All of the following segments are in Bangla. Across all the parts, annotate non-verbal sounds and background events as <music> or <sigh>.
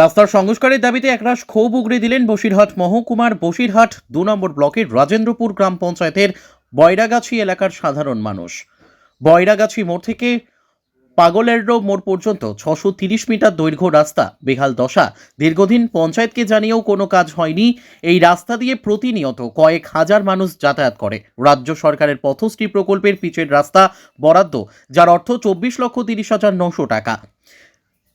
রাস্তার সংস্কারের দাবিতে একরাশ ক্ষোভ উগড়ে দিলেন বসিরহাট মহকুমার বসিরহাট দু নম্বর ব্লকের রাজেন্দ্রপুর গ্রাম পঞ্চায়েতের বয়রাগাছি এলাকার সাধারণ মানুষ। বয়রাগাছি মোড় থেকে পাগলেরডো মোড় পর্যন্ত ছশো তিরিশ মিটার দৈর্ঘ্য রাস্তা, বেহাল দশা। দীর্ঘদিন পঞ্চায়েতকে জানিয়েও কোনো কাজ হয়নি। এই রাস্তা দিয়ে প্রতিনিয়ত কয়েক হাজার মানুষ যাতায়াত করে। রাজ্য সরকারের পথশ্রী প্রকল্পের পিচের রাস্তা বরাদ্দ, যার অর্থ চব্বিশ লক্ষ তিরিশ হাজার নশো টাকা।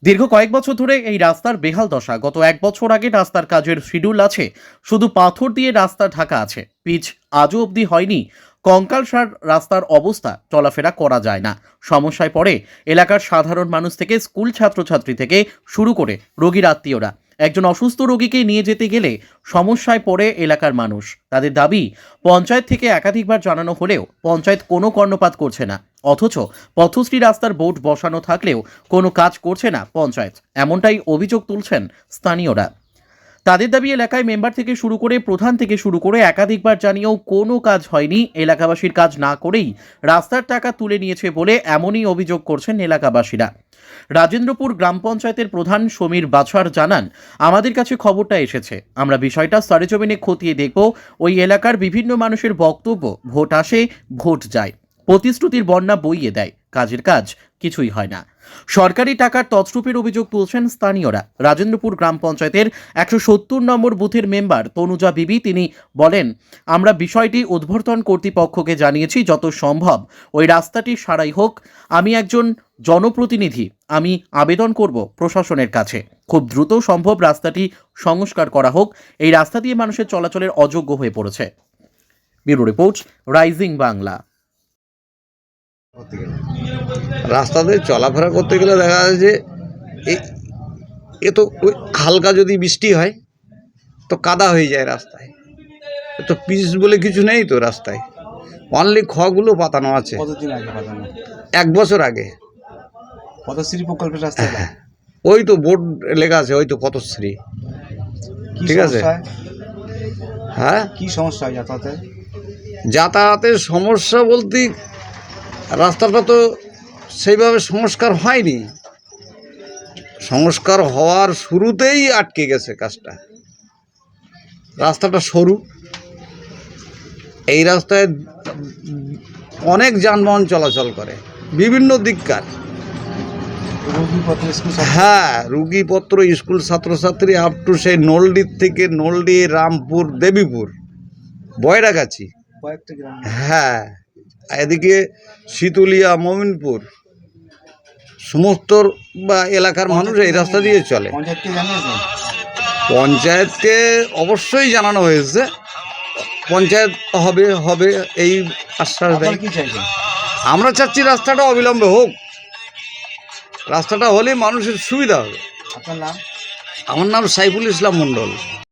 দীর্ঘ কয়েক বছর ধরে এই রাস্তার বেহাল দশা। গত এক বছর আগে রাস্তার কাজের শিডিউল আছে, শুধু পাথর দিয়ে রাস্তা ঢাকা আছে। পিচ আজও অবধি হয়নি। কঙ্কালসার রাস্তার অবস্থা, চলাফেরা করা যায় না। সমস্যায় পড়ে এলাকার সাধারণ মানুষ থেকে, স্কুল ছাত্রছাত্রী থেকে শুরু করে রোগীর আত্মীয়রা। একজন অসুস্থ রোগীকে নিয়ে যেতে গেলে সমস্যায় পড়ে এলাকার মানুষ। তাদের দাবি, পঞ্চায়েত থেকে একাধিকবার জানানো হলেও পঞ্চায়েত কোনো কর্ণপাত করছে না। অথচ পথশ্রী রাস্তার বোর্ড বসানো থাকলেও কোনো কাজ করছে না পঞ্চায়েত। এমনটাই অভিযোগ তুলছেন স্থানীয়রা। তাদের দাবি, এলাকায় মেম্বার থেকে শুরু করে প্রধান থেকে শুরু করে একাধিকবার জানিয়েও কোনো কাজ হয়নি। এলাকাবাসীর কাজ না করেই রাস্তার টাকা তুলে নিয়েছে বলে এমনই অভিযোগ করছেন এলাকাবাসীরা। রাজেন্দ্রপুর গ্রাম পঞ্চায়েতের প্রধান সমীর বাছার জানান, আমাদের কাছে খবরটা এসেছে। আমরা বিষয়টা সরেজমিনে খতিয়ে দেখব। ওই এলাকার বিভিন্ন মানুষের বক্তব্য, ভোট আসে, ভোট যায়। প্রতিশ্রুতির বন্যা বইয়ে দেয়। কাজের কাজ কিছুই হয় না। সরকারি টাকার তছরূপের অভিযোগ তুলছেন স্থানীয়রা। রাজেন্দ্রপুর গ্রাম পঞ্চায়েতের একশো সত্তর নম্বর বুথের মেম্বার তনুজা বিবি তিনি বলেন, আমরা বিষয়টি উদ্বর্তন কর্তৃপক্ষকে জানিয়েছি যত সম্ভব। ওই রাস্তাটি সারাই হোক। আমি একজন জনপ্রতিনিধি। আমি আবেদন করব প্রশাসনের কাছে। খুব দ্রুত সম্ভব রাস্তাটি সংস্কার করা হোক। এই রাস্তা দিয়ে মানুষের চলাচলের অযোগ্য হয়ে পড়েছে। Bureau report, rising Bangla. রাস্তাতে চলাফেরা করতে গেলে দেখা যায় যে এ- এ তো ওই হালকা যদি বৃষ্টি হয় তো কাদা হয়ে যায় রাস্তায়। তো পিস বলে কিছু নেই তো রাস্তায়। অনলি খগুলো পাতানো আছে। কতদিন আগে বাঁধানো এক বছর আগে। পথশ্রী প্রকল্পের রাস্তা <laughs> ওই তো বোর্ড লেখা আছে ওই তো পথশ্রী। ঠিক আছে। হ্যাঁ? কি সমস্যা হয় যাতায়াতে? যাতায়াতের সমস্যা বলতে রাস্তাটা তো সেইভাবে সংস্কার হয়নি। সংস্কার হওয়ার শুরুতেই আটকে গেছে কাজটা। রাস্তাটা সরু। এই রাস্তায় অনেক যানবাহন চলাচল করে বিভিন্ন দিককার। হ্যাঁ রুগীপত্র স্কুল ছাত্রছাত্রী আপ টু সেই নলডির থেকে নলডি রামপুর দেবীপুর বয়রাগাছি। হ্যাঁ। এদিকে শীতুলিয়া মমিনপুর সমস্ত বা এলাকার মানুষ এই রাস্তা দিয়ে চলে। পঞ্চায়েতকে অবশ্যই জানানো হয়েছে। পঞ্চায়েত হবে হবে এই আশ্বাস দেয়। আমরা চাচ্ছি রাস্তাটা অবিলম্বে হোক। রাস্তাটা হলে মানুষের সুবিধা হবে। আমার নাম সাইফুল ইসলাম মণ্ডল।